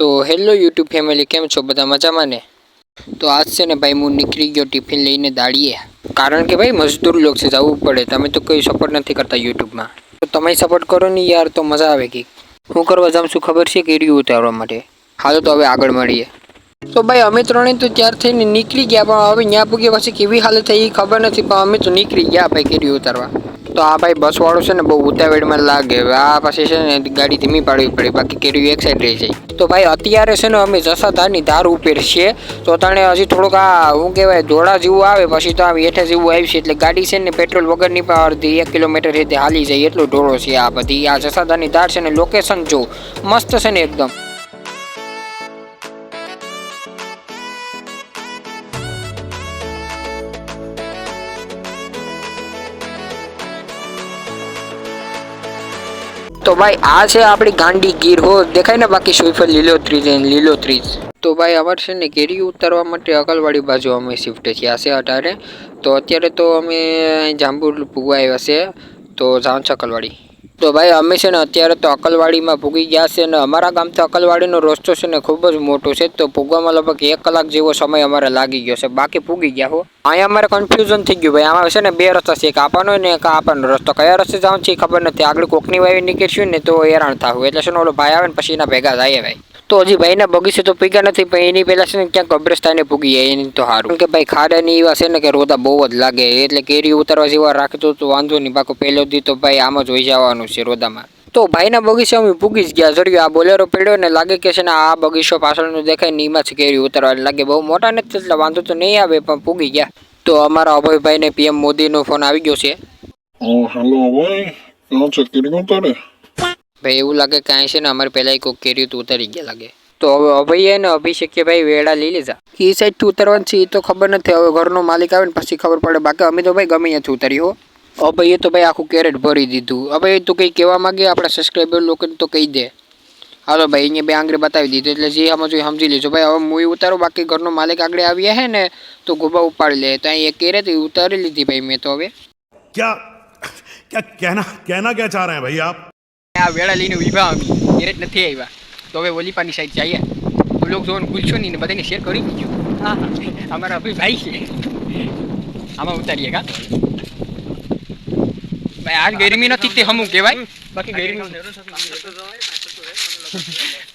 તો hello YouTube family, કેમ છો? બધા મજામાં ને? તો આજ છે ને ભાઈ હું નીકળી ગયો ટિફિન લઈને દાડીએ. કારણ કે ભાઈ મજદૂર લોક છે, જવું પડે. તમે તો કોઈ સપોર્ટ નથી કરતા યુટ્યુબમાં. તો તમે સપોર્ટ કરો ને યાર, તો મજા આવે કે હું કરવા જાઉં છું ખબર છે કેરી ઉતારવા માટે? હાલો તો હવે આગળ મળીએ. તો ભાઈ અમે ત્રણેય તો ત્યાર થઈને નીકળી ગયા, પણ હવે ત્યાં પૂગ્યા પછી કેવી હાલત થઈ એ ખબર નથી, પણ અમે તો નીકળી ગયા ભાઈ કેરી ઉતારવા. તો આ ભાઈ બસ વાળો છે ને બહુ ઉતાવળમાં લાગે. હવે આ પાસે છે ને ગાડી ધીમી પાડવી પડે. બાકી કેરી એક સાઈડ રહી જાય. તો ભાઈ અત્યારે છે ને અમે જસાધારની ધાર ઉપર છીએ. તો તણે હજી થોડુંક આ શું કહેવાય, ધોળા જેવું આવે. પછી તો આ હેઠે જેવું આવશે એટલે ગાડી છે ને પેટ્રોલ વગરની પણ અડધી એક કિલોમીટર રીતે હાલી જાય. એટલો ઢોળો છે આ બધી. આ જસાધારની ધાર છે ને લોકેશન જો મસ્ત છે ને એકદમ. તો ભાઈ, આ છે આપણી ગાંડી ગીર. હો, દેખાય ને બાકી સુઈફર લીલોતરી છે લીલોતરી. તો ભાઈ, અમારે છે ને કેરી ઉતારવા માટે અગલવાડી બાજુ અમે શિફ્ટ થયા છે અઢારે. તો અત્યારે તો અમે જાંબુ ભૂગવા આવ્યા છે તો જાઉં છે અકલવાડી તો ભાઈ, અમે છે ને અત્યારે તો અકલવાડીમાં ભૂગી ગયા છે અને અમારા ગામથી અકલવાડીનો રસ્તો છે ને ખૂબ જ મોટો છે. તો ભૂગવામાં લગભગ એક કલાક જેવો સમય અમારે લાગી ગયો છે. બાકી ભૂગી ગયા હો. અહીંયા અમારે કન્ફ્યુઝન થઈ ગયું ભાઈ. આમાં છે ને બે રસ્તા છે. એક આપવાનો ને એક આપવાનો રસ્તો. કયા રસ્તે જવાનું છે ખબર નથી. આગળ કોકની વાવી નીકળશું ને તો હેરાન થાવું એટલે છે ને ઓલો ભાઈ આવે ને પછી એના ભેગા જાય ભાઈ. તો હજી ભાઈના બગીચે તો પીગા નથી, પણ એની પહેલા છે ને ક્યાંક કબ્રસ્તાને પૂગી જાય, એની તો સારું કે ભાઈ ખાડા ને એવા છે ને કે રોદા બહુ જ લાગે, એટલે કેરી ઉતારવા જેવા રાખતો તો વાંધો નહીં. બાકી પહેલો દી તો ભાઈ આમ જ હોઈ જવાનું છે રોદામાં. તો ભાઈના બગીચે અમે પૂગી જ ગયા. જોડ્યું આ બોલેરો પડ્યો ને લાગે કે છે ને આ બગીચો પાછળનું દેખાય ને એમાં જ કેરી ઉતારવા લાગે. બહુ મોટા નથી એટલે વાંધો તો નહીં આવે, પણ પૂગી ગયા. તો અમારા અભયભાઈને પીએમ મોદીનો ફોન આવી ગયો છે. હેલો અભય. ક્યાં છે? કેરી તારે ભાઈ એવું લાગે કાંઈ છે ને અમારે પહેલાં કોક કર્યું તો ઉતરી ગયા લાગે. તો હવે અભયે ને અભિષેકે ભાઈ વેળા લઈ લીધા. એ સાઈડથી ઉતરવાનું છે એ તો ખબર નથી. હવે ઘરનો માલિક આવે ને પછી ખબર પડે. બાકી અમે તો ભાઈ ગમે ત્યાંથી ઉતરી હો. અભયે તો ભાઈ આખું કેરેટ ભરી દીધું. અભય તું કંઈ કહેવા માગે આપણા સબસ્ક્રાઈબર લોકોને તો કહી દે. હાલો ભાઈ અહીંયા બે આંગળે બતાવી દીધું એટલે જે આમાં જોઈ સમજી લેજો. ભાઈ હવે મૂવી ઉતારો બાકી ઘરનો માલિક આગળ આવ્યા હે ને તો ગોબા ઉપાડી લે. તો અહીં એક કેરેટ ઉતારી લીધી ભાઈ મેં તો હવે. ક્યાં ક્યાં કહેના કહેના ક્યાં ચાહ રહે ભાઈ આપ આ વેળા લઈને ઊભા અમે. કેરેટ નથી આવ્યા. તો હવે ઓલીપાની સાઈડ જઈએ. લોકો જોવાનું ભૂલશો નહીં ને બધાને શેર કરી દીજો. હા હા. અમારા અભી ભાઈ છે. આમાં ઉતારીએ કા? ભાઈ આજ ગરમી નથી તે હમું કહેવાય. બાકી ગરમી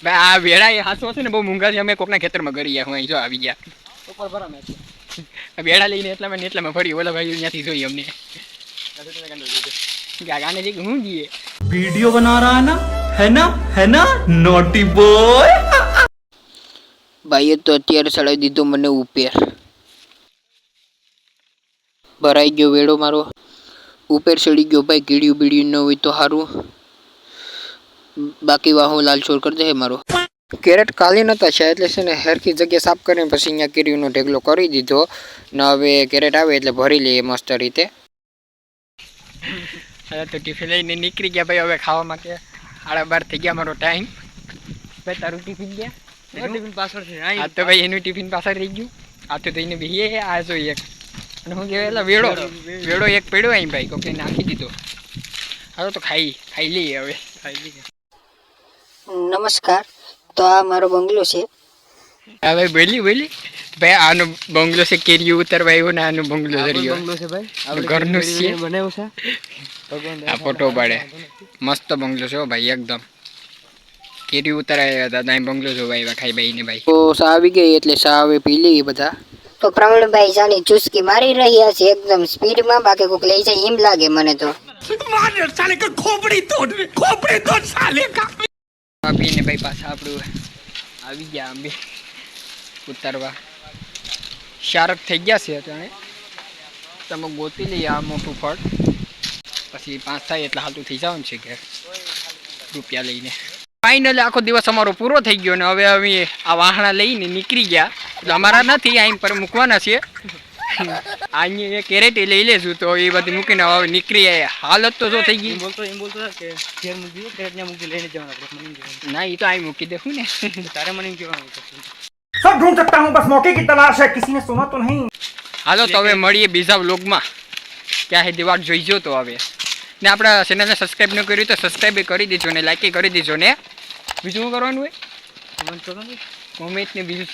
ભાઈ આ વેળા એ હાથો છે ને બહુ મૂંઘા છે અમે કોકના ખેતરમાં ગરી ગયા હું અહીં જો આવી ગયા. વેળા લઈને એટલામાં ને એટલામાં ફરી ઓલા ભાઈ ત્યાંથી જોઈએ અમને. ગાને જે હું જઈએ वीडियो बना रहा है ना है ना है ना नोटी बॉय ભાઈએ તો અત્યારે ચડાવી દીધો મને ઉપર ભરાઈ ગયો વેડો મારો ઉપર ચડી ગયો ભાઈ કીડ્યું બીડ્યું ન હોય તો સારું બાકી વાહો લાલચોર કરી દે મારો કેરેટ કાલી નતા છે એટલે છે ને હરખી જગ્યા સાફ કરીને પછી અહીંયા કેરીનો ઢેગલો કરી દીધો ને હવે કેરેટ આવે એટલે ભરી લઈએ મસ્ત રીતે હવે તો ટિફિન લઈને નીકળી ગયા ભાઈ હવે ખાવા માટે સાડા બાર થઈ ગયા મારો ટાઈમ ભાઈ તારું ટિફિન ગયા ટિફિન પાછળ આ તો ભાઈ એનું ટિફિન પાછળ રહી ગયું. આ તો થઈને બેહીએ આ જો એક. અને હું કહેવાય એટલે વેડો વેડો એક પડ્યો અહીં ભાઈ કોકે નાખી દીધો. હવે તો ખાઈ ખાઈ લઈએ હવે. ખાઈ લઈએ. નમસ્કાર તો આ મારો બંગલો છે. હા ભાઈ બોલી બોલી. ભાઈ આનો બંગલો છે કેરીઓ ઉતરવા આવ્યો ને આનો બંગલો ધર્યો. બંગલો છે ભાઈ. ઘરનું છે. બનાવ્યું છે. આ ફોટો પાડે મસ્ત બંગલો છે હો ભાઈ એકદમ. કેરી ઉતરાયા હતા ત્યાં બંગલો જોવા આવ્યા ખાઈ ભાઈ ને ભાઈ. તો સા આવી ગઈ એટલે સા હવે પી લઈએ બધા? તો પ્રવીણભાઈ જાની ચુસ્કી મારી રહ્યા છે એકદમ સ્પીડમાં બાકી કોઈક લઈ જાય એમ લાગે મને તો. પીને ભાઈ પાછા આપણું આવી ગયા આંબે ઉતારવા. શારક થઈ ગયા છે અત્યારે તમે ગોતી લઈએ આ મોટું ફળ. પછી પાંચ થાય એટલે હાલતું થઈ જવાનું છે ઘેર. રૂપિયા લઈને. ફાઇનલી આખો દિવસ અમારો પૂરો થઈ ગયો ને હવે અમે આ વાહણા લઈને નીકળી ગયા. એટલે અમારા નથી અહીં પર મૂકવાના છે. અહીંયા એક કેરેટ લઈ લેશું તો એ બધી મૂકીને હવે નીકળી જાય હાલત તો જો થઈ ગઈ. બોલતો એમ બોલતો કે ઘેર મૂકી લઈને જવાનું. ના એ તો અહીં મૂકી દેવું ને? તારે મને એમ કહેવાનું. सब ढूंढ सकता हूँ बस मौके की तलाश है। किसी ने सुना तो नहीं। હાલો તો હવે મળીએ બીજા વ્લોગમાં. ક્યાં હે દીવાર જોઈજો તો હવે. ને આપણા ચેનલને સબસ્ક્રાઈબ ન કર્યું તો સબસ્ક્રાઈબ કરી દેજો ને લાઈક કરી દેજો ને. બીજું શું કરવાનું હોય? કોમેન્ટ ને બીજું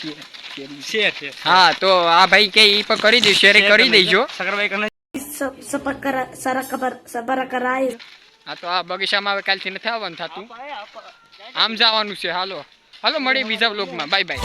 શેર શેર હા તો આ ભાઈ કે એ પર કરી દે શેર કરી દેજો. ખબર સબર કરાય. હા તો આ બગીચામાં હવે કાલથી નથી આવવાનું થતું. આમ જવાનું છે હાલો. હાલો મળીએ બીજા બ્લોગમાં બાય બાય